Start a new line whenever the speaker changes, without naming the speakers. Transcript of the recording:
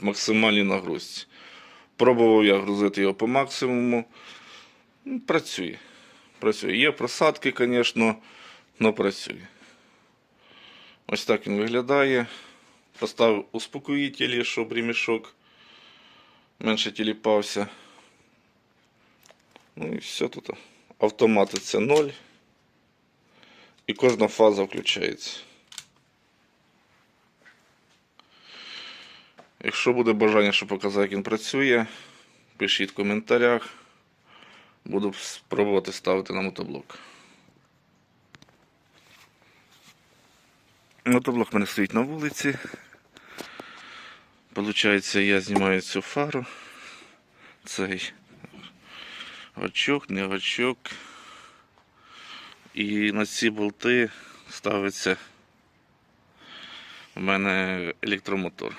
в максимальній нагрузці. Пробував я грузити його по максимуму. Ну, Працює. Працює. Є просадки, звісно, але працює. Ось так він виглядає. Поставив успокоїтелі, щоб ремішок менше тіліпався. Ну і все тут. Автомати це 0. І кожна фаза включається. Якщо буде бажання, щоб показати, як він працює, пишіть в коментарях. Буду спробувати ставити на мотоблок. Мотоблок в мене стоїть на вулиці. Получається, я знімаю цю фару. Цей гачок, не гачок. І на ці болти ставиться у мене електромотор.